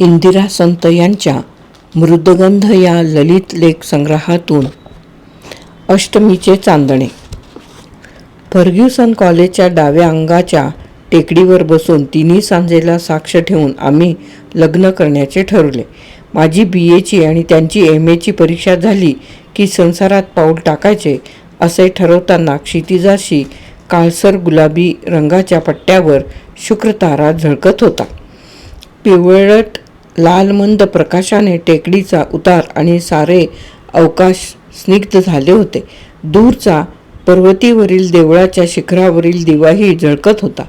इंदिरा संत यांच्या मृदगंध या ललित लेख संग्रहातून अष्टमीचे चांदणे. फर्ग्युसन कॉलेजच्या डाव्या अंगाच्या टेकडीवर बसून तिन्ही सांजेला साक्ष ठेवून आम्ही लग्न करण्याचे ठरवले. माझी बी एची आणि त्यांची एम एची परीक्षा झाली की संसारात पाऊल टाकायचे असे ठरवताना क्षितिजाशी काळसर गुलाबी रंगाच्या पट्ट्यावर शुक्रतारा झळकत होता. पिवळट लालमंद प्रकाशाने टेकडीचा उतार आणि सारे अवकाश स्निग्ध झाले होते. दूरचा पर्वतीवरील देवळाच्या शिखरावरील दिवाही झळकत होता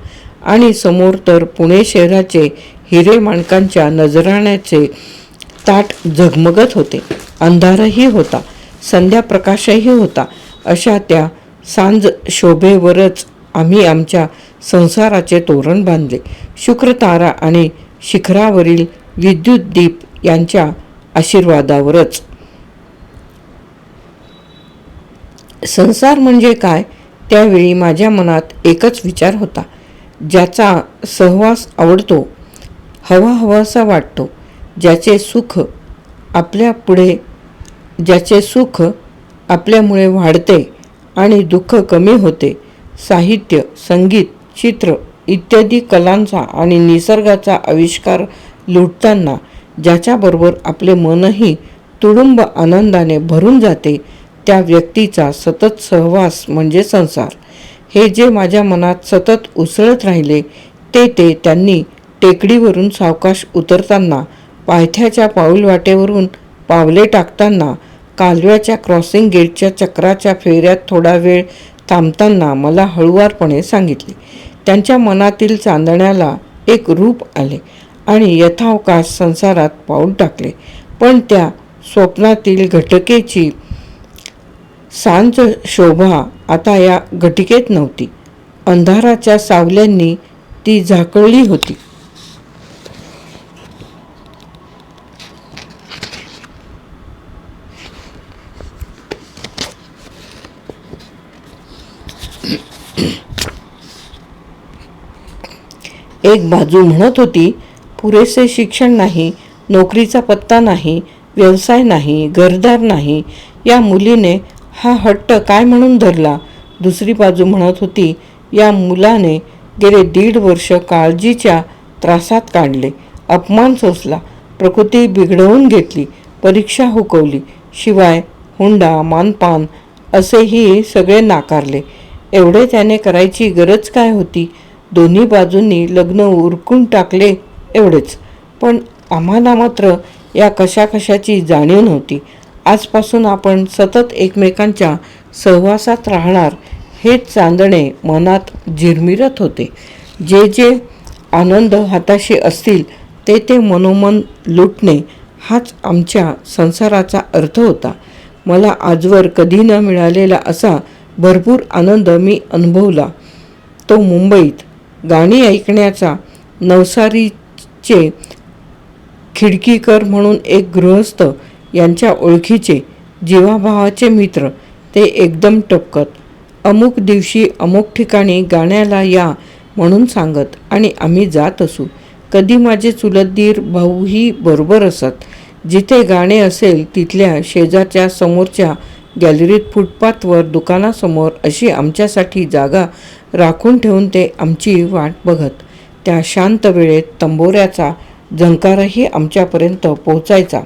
आणि समोर तर पुणे शहराचे हिरे माणकांच्या नजराण्याचे ताट झगमगत होते. अंधारही होता संध्या प्रकाशही होता. अशा त्या सांज शोभेवरच आम्ही आमच्या संसाराचे तोरण बांधले. शुक्रतारा आणि शिखरावरील विद्युत दीप यांच्या आशीर्वादावरच. संसार म्हणजे काय? त्यावेळी माझ्या मनात एकच विचार होता ज्याचा सहवास आवडतो हवा हवासा वाटतो ज्याचे सुख आपल्या पुढे ज्याचे सुख आपल्यामुळे वाढते आणि दुःख कमी होते. साहित्य संगीत चित्र इत्यादी कलांचा आणि निसर्गाचा आविष्कार लुटताना ज्याच्याबरोबर आपले मनही तुडुंब आनंदाने भरून जाते त्या व्यक्तीचा सतत सहवास म्हणजे संसार. हे जे माझ्या मनात सतत उसळत राहिले ते ते त्यांनी टेकडीवरून सावकाश उतरताना पायथ्याच्या पाऊलवाटेवरून पावले टाकताना कालव्याच्या क्रॉसिंग गेटच्या चक्राच्या फेऱ्यात थोडा वेळ थांबताना मला हळुवारपणे सांगितले. त्यांच्या मनातील चांदण्याला एक रूप आले. आणि यथावकाश संसारात पाऊल टाकले. पण त्या स्वप्नातील घटकेची सांज शोभा आता या घटिकेत नव्हती. अंधाराच्या सावल्यांनी ती झाकळली होती. एक बाजू म्हणत होती पुरेसे शिक्षण नाही नोकरीचा पत्ता नाही व्यवसाय नाही घरदार नाही या मुलीने हा हट्ट काय म्हणून धरला? दुसरी बाजू म्हणत होती या मुलाने गेले दीड वर्ष काळजीच्या त्रासात काढले अपमान सोसला प्रकृती बिघडवून घेतली परीक्षा हुकवली शिवाय हुंडा मानपान असेही सगळे नाकारले. एवढे त्याने करायची गरज काय होती? दोन्ही बाजूंनी लग्न उरकून टाकले एवढेच. पण आम्हाला मात्र या कशाकशाची जाणीव नव्हती. आजपासून आपण सतत एकमेकांच्या सहवासात राहणार हे चांदणे मनात झिरमिरत होते. जे जे आनंद हाताशी असतील ते ते मनोमन लुटणे हाच आमच्या संसाराचा अर्थ होता. मला आजवर कधी न मिळालेला असा भरपूर आनंद मी अनुभवला. तो मुंबईत गाणी ऐकण्याचा नवसारी चे खिडकीकर म्हणून एक गृहस्थ यांच्या ओळखीचे जीवाभावाचे मित्र ते एकदम टपकत अमुक दिवशी अमुक ठिकाणी गाण्याला या म्हणून सांगत आणि आम्ही जात असू. कधी माझे चुलतदीर भाऊही बरोबर असत. जिथे गाणे असेल तिथल्या शेजाच्या समोरच्या गॅलरीत फुटपाथवर दुकानासमोर अशी आमच्यासाठी जागा राखून ठेवून ते आमची वाट बघत त्या शांत वेळेत तंबोऱ्याचा झंकारही आमच्यापर्यंत पोहोचायचा.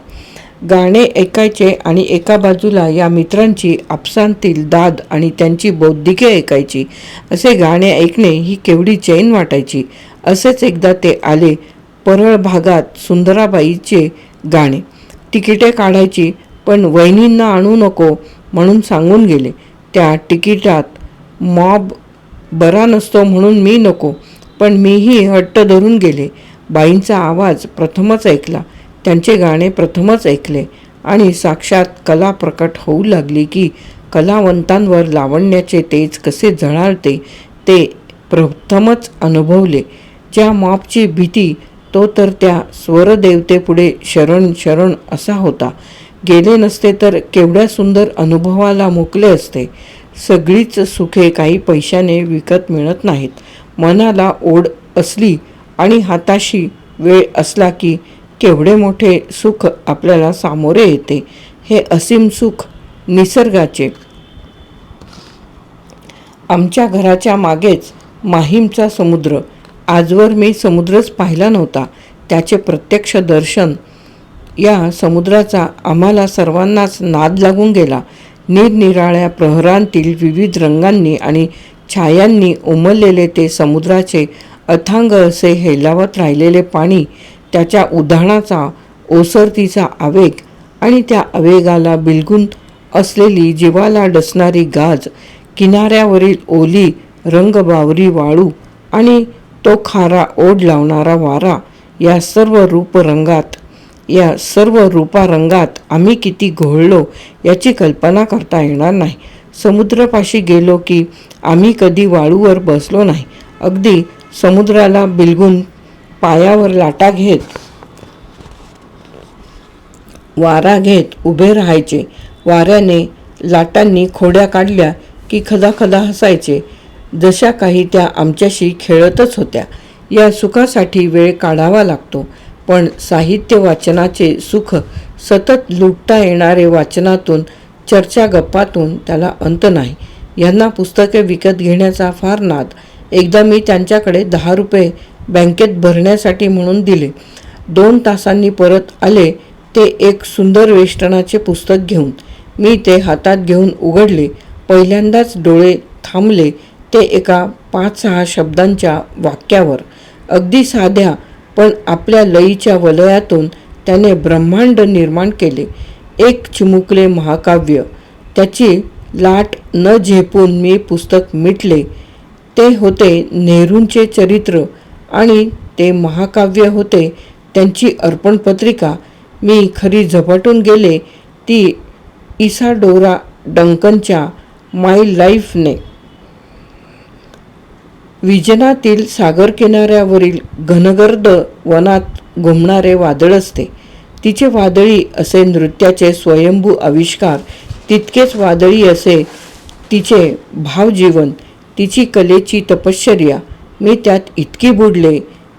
गाणे ऐकायचे आणि एका बाजूला या मित्रांची आपसांतील दाद आणि त्यांची बौद्धिके ऐकायची. असे गाणे ऐकणे ही केवढी चैन वाटायची. असेच एकदा ते आले परळ भागात सुंदराबाईचे गाणे. तिकिटे काढायची पण वहिनींना आणू नको म्हणून सांगून गेले. त्या तिकिटात मॉब बरा नसतो म्हणून मी नको. पण मीही हट्ट धरून गेले. बाईंचा आवाज प्रथमच ऐकला. त्यांचे गाणे प्रथमच ऐकले. आणि साक्षात कला प्रकट होऊ लागली की कलावंतांवर लावण्याचे तेज कसे झळाळते ते प्रथमच अनुभवले. ज्या मॉपची भीती तो तर त्या स्वरदेवतेपुढे शरण शरण असा होता. गेले नसते तर केवढ्या सुंदर अनुभवाला मुकले असते. सगळीच सुखे काही पैशाने विकत मिळत नाहीत. मनाला ओढ असली आणि हाताशी वेळ असला की केवढे मोठे सुख आपल्याला सामोरे येते. हे असीम सुख निसर्गाचे. आमच्या घराच्या मागेच माहीमचा समुद्र. आजवर मी समुद्रच पाहिला नव्हता. त्याचे प्रत्यक्ष दर्शन या समुद्राचा आम्हाला सर्वांनाच नाद लागून गेला. निरनिराळ्या प्रहरांतील विविध रंगांनी आणि छायांनी उमललेले ते समुद्राचे अथांग असे हेलावत राहिलेले पाणी त्याच्या उधाणाचा ओसरतीचा आवेग आणि त्या आवेगाला बिलगून असलेली जीवाला डसणारी गाज किनाऱ्यावरील ओली रंगबावरी वाळू आणि तो खारा ओढ लावणारा वारा या सर्व रूपरंगात या सर्व रूपारंगात आम्ही किती घोळलो याची कल्पना करता येणार नाही. समुद्रपाशी गेलो की आम्ही कधी वाळूवर बसलो नाही. अगदी समुद्राला बिलगून पायावर लाटा घेत वारा घेत उभे राहायचे. वाऱ्याने लाटांनी खोड्या काढल्या की खदाखदा हसायचे. जशा काही त्या आमच्याशी खेळतच होत्या. या सुखासाठी वेळ काढावा लागतो. पण साहित्य वाचनाचे सुख सतत लुटता येणारे वाचनातून चर्चा गप्पातून त्याला अंत नाही. यांना पुस्तके विकत घेण्याचा फार नाद. एकदा मी त्यांच्याकडे दहा रुपये बँकेत भरण्यासाठी म्हणून दिले. दोन तासांनी परत आले ते एक सुंदर वेष्टनाचे पुस्तक घेऊन. मी ते हातात घेऊन उघडले. पहिल्यांदाच डोळे थांबले ते एका पाच सहा शब्दांच्या वाक्यावर. अगदी साध्या पण आपल्या लईच्या वलयातून त्याने ब्रह्मांड निर्माण केले. एक चिमुकले महाकाव्य. त्याची लाट न झेपून मी पुस्तक मिटले. ते होते नेहरूंचे चरित्र आणि ते महाकाव्य होते त्यांची अर्पणपत्रिका. मी खरी झपाटून गेले ती इसाडोरा डंकनच्या माय लाईफने. विजनातील सागर किनाऱ्यावरील घनगर्द वनात घुमणारे वादळ असते. तिचे वादळी असे नृत्याचे स्वयंभू आविष्कार तितकेच वादळी असे तिचे भावजीवन तिची कलेची तपश्चर्या मी त्यात इतकी बुडले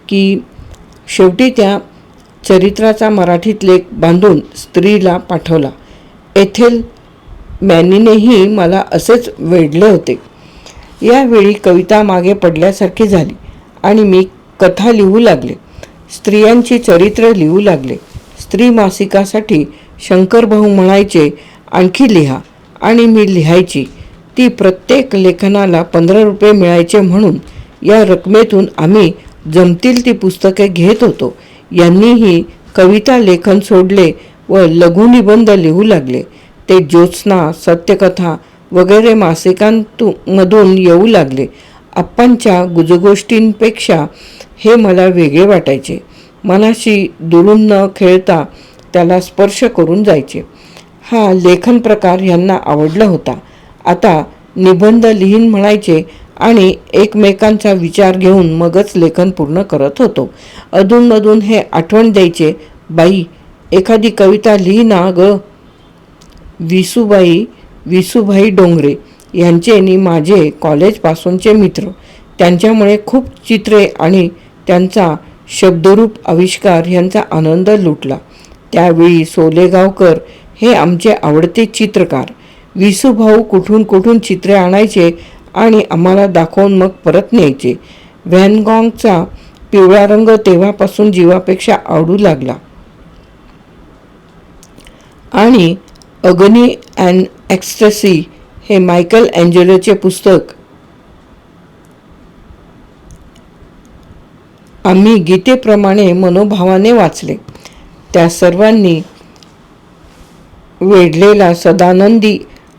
की शेवटी त्या चरित्राचा मराठीत लेख बांधून स्त्रीला पाठवला. एथेल मॅनीनेही मला असेच वेढले होते. यावेळी कविता मागे पडल्यासारखी झाली आणि मी कथा लिहू लागले. स्त्रियांची चरित्र लिहू लागले. त्रिमासिकासाठी शंकरभाऊ म्हणायचे आणखी लिहा आणि मी लिहायची. ती प्रत्येक लेखनाला पंधरा रुपये मिळायचे म्हणून या रकमेतून आम्ही जमतील ती पुस्तके घेत होतो. यांनीही कविता लेखन सोडले व लघुनिबंध लिहू लागले. ते ज्योत्स्ना सत्यकथा वगैरे मासिकांतू मधून येऊ लागले. आप्पांच्या गुजगोष्टींपेक्षा हे मला वेगळे वाटायचे. मनाशी दुरून न खेळता त्याला स्पर्श करून जायचे. हा लेखन प्रकार यांना आवडला होता. आता निबंध लिहीन म्हणायचे आणि एकमेकांचा विचार घेऊन मगच लेखन पूर्ण करत होतो. अधूनमधून हे आठवण द्यायचे बाई एखादी कविता लिही ना ग. विसुबाई विसुभाई डोंगरे यांचे आणि माझे कॉलेजपासूनचे मित्र. त्यांच्यामुळे खूप चित्रे आणि त्यांचा शब्दरूप आविष्कार यांचा आनंद लुटला. त्यावेळी सोलेगावकर हे आमचे आवडते चित्रकार. विसूभाऊ कुठून कुठून चित्रे आणायचे आणि आम्हाला दाखवून मग परत न्यायचे. व्हॅनगॉंगचा पिवळा रंग तेव्हापासून जीवापेक्षा आवडू लागला. आणि अग्नी अँड ॲक्स्टसी हे मायकल अँजेलोचे पुस्तक आम्ही गीतेप्रमाणे मनोभावाने वाचले. त्या सर्वांनी वेढलेला सदानंदी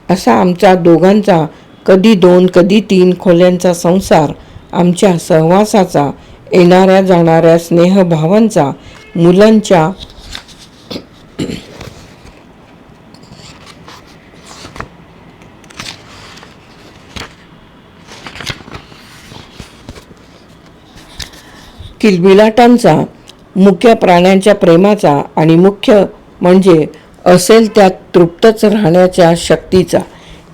असा आमचा दोघांचा कधी दोन कधी तीन खोल्यांचा संसार आमच्या सहवासाचा येणाऱ्या जाणाऱ्या स्नेहभावांचा मुलांच्या किलबिलाटांचा मुख्य प्राण्यांच्या प्रेमाचा आणि मुख्य म्हणजे असेल त्यात तृप्तच राहण्याच्या शक्तीचा.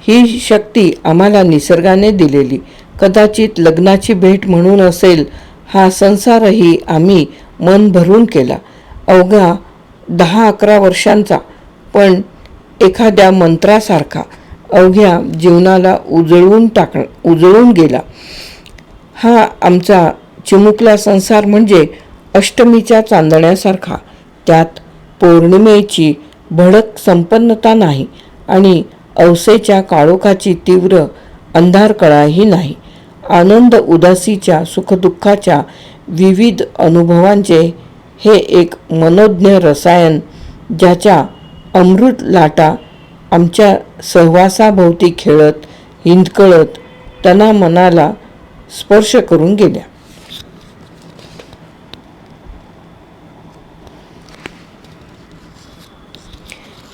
ही शक्ती आम्हाला निसर्गाने दिलेली. कदाचित लग्नाची भेट म्हणून असेल हा संसारही आम्ही मन भरून केला. अवघा दहा अकरा वर्षांचा पण एखाद्या मंत्रासारखा अवघ्या जीवनाला उजळून टाक उजळून गेला. हा आमचा चिमुकला संसार म्हणजे अष्टमीच्या चांदण्यासारखा. त्यात पौर्णिमेची भडक संपन्नता नाही आणि अवसेच्या काळोखाची तीव्र अंधारकळाही नाही. आनंद उदासीच्या सुखदुःखाच्या विविध अनुभवांचे हे एक मनोज्ञ रसायन ज्याच्या अमृत लाटा आमच्या सहवासाभोवती खेळत हिंदकळत तना मनाला स्पर्श करून गेल्या.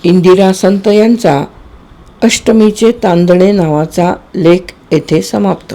इंदिरा संत यांचा अष्टमीचे तांदणे नावाचा लेख येथे समाप्त.